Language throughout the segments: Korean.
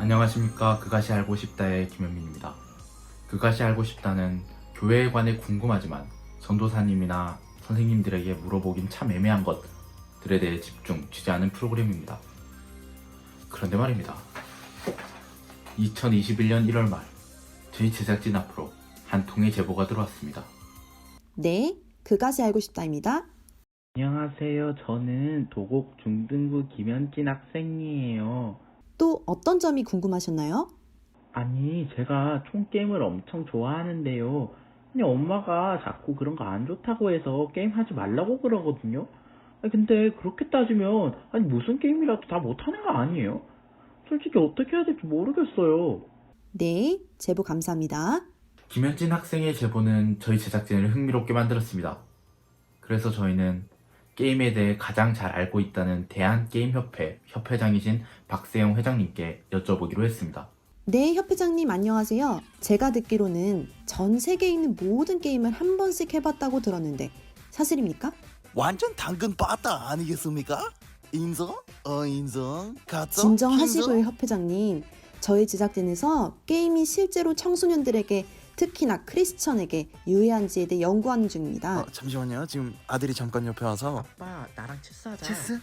안녕하십니까 그것이 알고 싶다의 김현민입니다. 그것이 알고 싶다는 교회에 관해 궁금하지만 전도사님이나 선생님들에게 물어보긴 참 애매한 것들에 대해 집중 취재하는 프로그램입니다. 그런데 말입니다. 2021년 1월 말 저희 제작진 앞으로 한 통의 제보가 들어왔습니다. 네, 그것이 알고 싶다입니다. 안녕하세요. 저는 도곡 중등부 김현진 학생이에요. 또 어떤 점이 궁금하셨나요? 아니, 제가 총게임을 엄청 좋아하는데요. 아니, 엄마가 자꾸 그런 거 안 좋다고 해서 게임 하지 말라고 그러거든요. 아니, 근데 그렇게 따지면, 아니, 무슨 게임이라도 다 못하는 거 아니에요? 솔직히 어떻게 해야 될지 모르겠어요. 네, 제보 감사합니다. 김현진 학생의 제보는 저희 제작진을 흥미롭게 만들었습니다. 그래서 저희는 게임에 대해 가장 잘 알고 있다는 대한게임협회 협회장이신 박세영 회장님께 여쭤보기로 했습니다. 네, 협회장님 안녕하세요. 제가 듣기로는 전 세계에 있는 모든 게임을 한 번씩 해봤다고 들었는데 사실입니까? 완전 당근 빠따 아니겠습니까? 인성? 어 인성? 가짜? 진정하시고요, 협회장님. 저희 제작진에서 게임이 실제로 청소년들에게 특히나 크리스천에게 유해한지에 대해 연구하는 중입니다. 어, 잠시만요. 지금 아들이 잠깐 옆에 와서 아빠 나랑 체스하자 체스?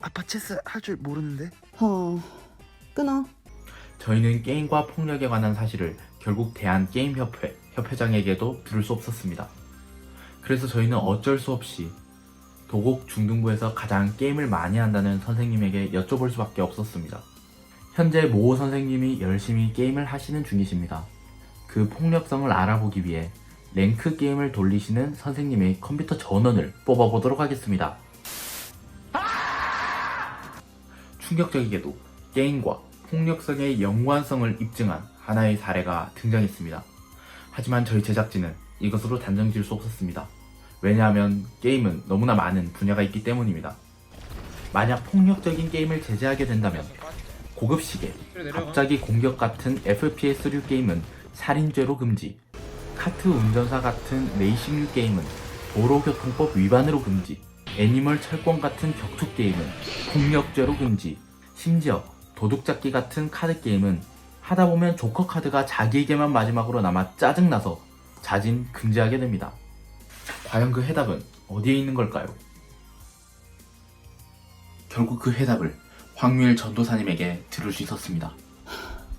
아빠 체스 할 줄 모르는데. 허, 끊어. 저희는 게임과 폭력에 관한 사실을 결국 대한게임협회 협회장에게도 들을 수 없었습니다. 그래서 저희는 어쩔 수 없이 도곡 중등부에서 가장 게임을 많이 한다는 선생님에게 여쭤볼 수밖에 없었습니다. 현재 모 선생님이 열심히 게임을 하시는 중이십니다. 그 폭력성을 알아보기 위해 랭크 게임을 돌리시는 선생님의 컴퓨터 전원을 뽑아보도록 하겠습니다. 충격적이게도 게임과 폭력성의 연관성을 입증한 하나의 사례가 등장했습니다. 하지만 저희 제작진은 이것으로 단정 지을 수 없었습니다. 왜냐하면 게임은 너무나 많은 분야가 있기 때문입니다. 만약 폭력적인 게임을 제재하게 된다면 고급 시계, 갑자기 공격 같은 FPS류 게임은 살인죄로 금지, 카트 운전사 같은 레이싱류 게임은 도로교통법 위반으로 금지, 애니멀 철권 같은 격투 게임은 폭력죄로 금지, 심지어 도둑잡기 같은 카드 게임은 하다 보면 조커 카드가 자기에게만 마지막으로 남아 짜증나서 자진 금지하게 됩니다. 과연 그 해답은 어디에 있는 걸까요? 결국 그 해답을 황유일 전도사님에게 들을 수 있었습니다.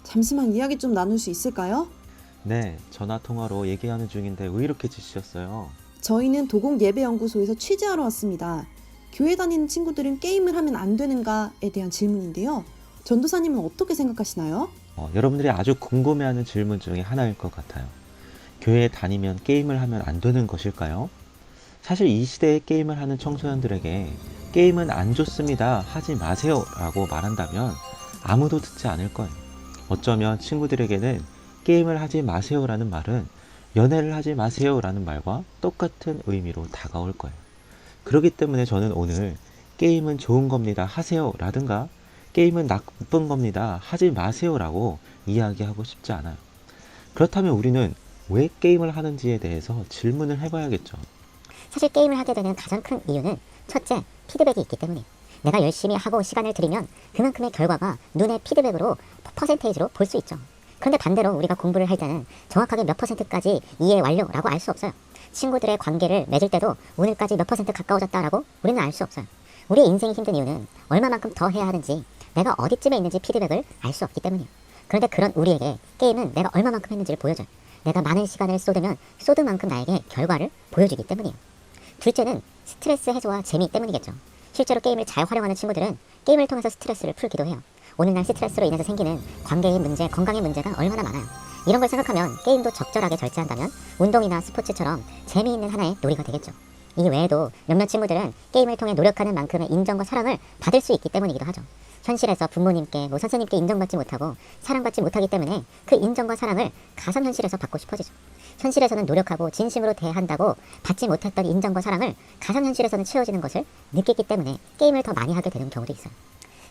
잠시만 이야기 좀 나눌 수 있을까요? 네 전화 통화로 얘기하는 중인데 왜 이렇게 지치셨어요? 저희는 도곡 예배연구소에서 취재하러 왔습니다. 교회 다니는 친구들은 게임을 하면 안 되는가에 대한 질문인데요. 전도사님은 어떻게 생각하시나요? 어, 여러분들이 아주 궁금해하는 질문 중에 하나일 것 같아요 교회에 다니면 게임을 하면 안 되는 것일까요? 사실 이 시대에 게임을 하는 청소년들에게 게임은 안 좋습니다 하지 마세요 라고 말한다면 아무도 듣지 않을 거예요 어쩌면 친구들에게는 게임을 하지 마세요 라는 말은 연애를 하지 마세요 라는 말과 똑같은 의미로 다가올 거예요 그렇기 때문에 저는 오늘 게임은 좋은 겁니다 하세요 라든가 게임은 나쁜 겁니다 하지 마세요 라고 이야기하고 싶지 않아요 그렇다면 우리는 왜 게임을 하는지에 대해서 질문을 해봐야겠죠 사실 게임을 하게 되는 가장 큰 이유는 첫째, 피드백이 있기 때문이에요. 내가 열심히 하고 시간을 들이면 그만큼의 결과가 눈의 피드백으로 퍼센테이지로 볼 수 있죠. 그런데 반대로 우리가 공부를 할 때는 정확하게 몇 퍼센트까지 이해 완료라고 알 수 없어요. 친구들의 관계를 맺을 때도 오늘까지 몇 퍼센트 가까워졌다라고 우리는 알 수 없어요. 우리의 인생이 힘든 이유는 얼마만큼 더 해야 하는지 내가 어디쯤에 있는지 피드백을 알 수 없기 때문이에요. 그런데 그런 우리에게 게임은 내가 얼마만큼 했는지를 보여줘요. 내가 많은 시간을 쏟으면 쏟은 만큼 나에게 결과를 보여주기 때문이에요. 둘째는 스트레스 해소와 재미 때문이겠죠. 실제로 게임을 잘 활용하는 친구들은 게임을 통해서 스트레스를 풀기도 해요. 오늘날 스트레스로 인해서 생기는 관계의 문제, 건강의 문제가 얼마나 많아요. 이런 걸 생각하면 게임도 적절하게 절제한다면 운동이나 스포츠처럼 재미있는 하나의 놀이가 되겠죠. 이 외에도 몇몇 친구들은 게임을 통해 노력하는 만큼의 인정과 사랑을 받을 수 있기 때문이기도 하죠. 현실에서 부모님께, 뭐 선생님께 인정받지 못하고 사랑받지 못하기 때문에 그 인정과 사랑을 가상 현실에서 받고 싶어지죠. 현실에서는 노력하고 진심으로 대한다고 받지 못했던 인정과 사랑을 가상 현실에서는 채워지는 것을 느끼기 때문에 게임을 더 많이 하게 되는 경우도 있어요.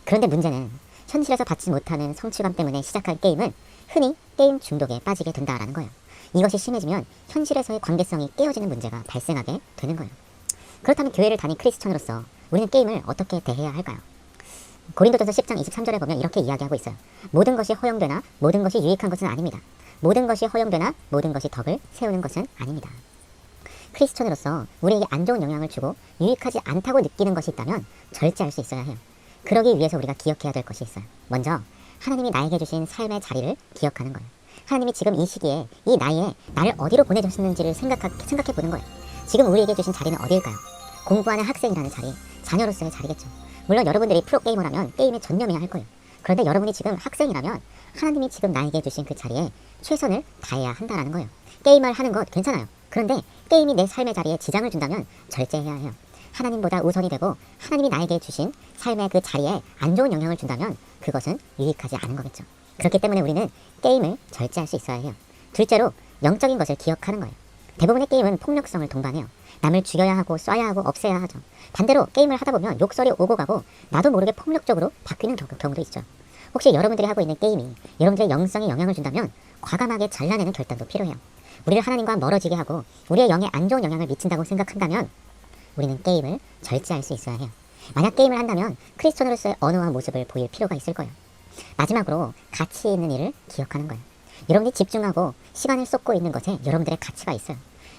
그런데 문제는 현실에서 받지 못하는 성취감 때문에 시작한 게임은 흔히 게임 중독에 빠지게 된다라는 거예요. 이것이 심해지면 현실에서의 관계성이 깨어지는 문제가 발생하게 되는 거예요. 그렇다면 교회를 다닌 크리스천으로서 우리는 게임을 어떻게 대해야 할까요? 고린도전서 10장 23절에 보면 이렇게 이야기하고 있어요. 모든 것이 허용되나 모든 것이 유익한 것은 아닙니다. 모든 것이 허용되나 모든 것이 덕을 세우는 것은 아닙니다. 크리스천으로서 우리에게 안 좋은 영향을 주고 유익하지 않다고 느끼는 것이 있다면 절제할 수 있어야 해요. 그러기 위해서 우리가 기억해야 될 것이 있어요. 먼저 하나님이 나에게 주신 삶의 자리를 기억하는 거예요. 하나님이 지금 이 시기에 이 나이에 나를 어디로 보내줬는지를 생각하, 생각해 보는 거예요. 지금 우리에게 주신 자리는 어디일까요? 공부하는 학생이라는 자리, 자녀로서의 자리겠죠. 물론 여러분들이 프로게이머라면 게임에 전념해야 할 거예요. 그런데 여러분이 지금 학생이라면 하나님이 지금 나에게 주신 그 자리에 최선을 다해야 한다라는 거예요. 게임을 하는 것 괜찮아요. 그런데 게임이 내 삶의 자리에 지장을 준다면 절제해야 해요. 하나님보다 우선이 되고 하나님이 나에게 주신 삶의 그 자리에 안 좋은 영향을 준다면 그것은 유익하지 않은 거겠죠. 그렇기 때문에 우리는 게임을 절제할 수 있어야 해요. 둘째로 영적인 것을 기억하는 거예요. 대부분의 게임은 폭력성을 동반해요. 남을 죽여야 하고 쏴야 하고 없애야 하죠. 반대로 게임을 하다 보면 욕설이 오고 가고 나도 모르게 폭력적으로 바뀌는 경- 경우도 있죠. 혹시 여러분들이 하고 있는 게임이 여러분들의 영성에 영향을 준다면 과감하게 잘라내는 결단도 필요해요. 우리를 하나님과 멀어지게 하고 우리의 영에 안 좋은 영향을 미친다고 생각한다면 우리는 게임을 절제할 수 있어야 해요. 만약 게임을 한다면 크리스천으로서의 언어와 모습을 보일 필요가 있을 거예요. 마지막으로 가치 있는 일을 기억하는 거예요. 여러분이 집중하고 시간을 쏟고 있는 것에 여러분들의 가치가 있어요.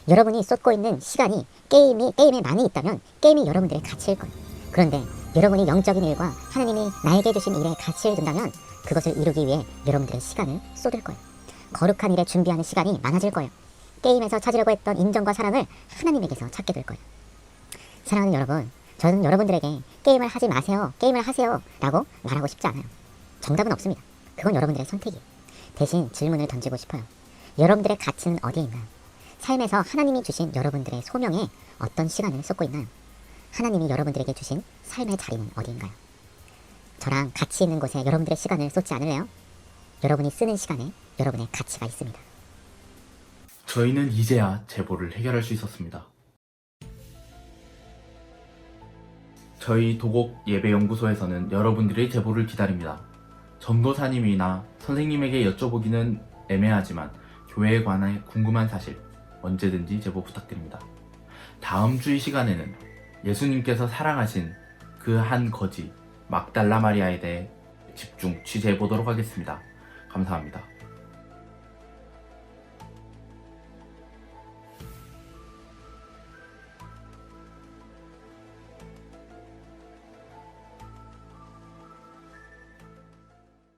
여러분이 쏟고 있는 시간이 게임이 게임에 많이 있다면 게임이 여러분들의 가치일 거예요. 그런데 여러분이 영적인 일과 하나님이 나에게 주신 일에 가치를 둔다면 그것을 이루기 위해 여러분들의 시간을 쏟을 거예요. 거룩한 일에 준비하는 시간이 많아질 거예요. 게임에서 찾으려고 했던 인정과 사랑을 하나님에게서 찾게 될 거예요. 사랑하는 여러분, 저는 여러분들에게 게임을 하지 마세요, 게임을 하세요 라고 말하고 싶지 않아요. 정답은 없습니다. 그건 여러분들의 선택이에요. 대신 질문을 던지고 싶어요. 여러분들의 가치는 어디에 있나요? 삶에서 하나님이 주신 여러분들의 소명에 어떤 시간을 쏟고 있나요? 하나님이 여러분들에게 주신 삶의 자리는 어디인가요? 저랑 가치 있는 곳에 여러분들의 시간을 쏟지 않을래요? 여러분이 쓰는 시간에 여러분의 가치가 있습니다. 저희는 이제야 제보를 해결할 수 있었습니다. 저희 도곡 예배연구소에서는 여러분들의 제보를 기다립니다. 전도사님이나 선생님에게 여쭤보기는 애매하지만 교회에 관해 궁금한 사실 언제든지 제보 부탁드립니다. 다음 주 이 시간에는 예수님께서 사랑하신 그 한 거지 막달라 마리아에 대해 집중 취재해 보도록 하겠습니다. 감사합니다.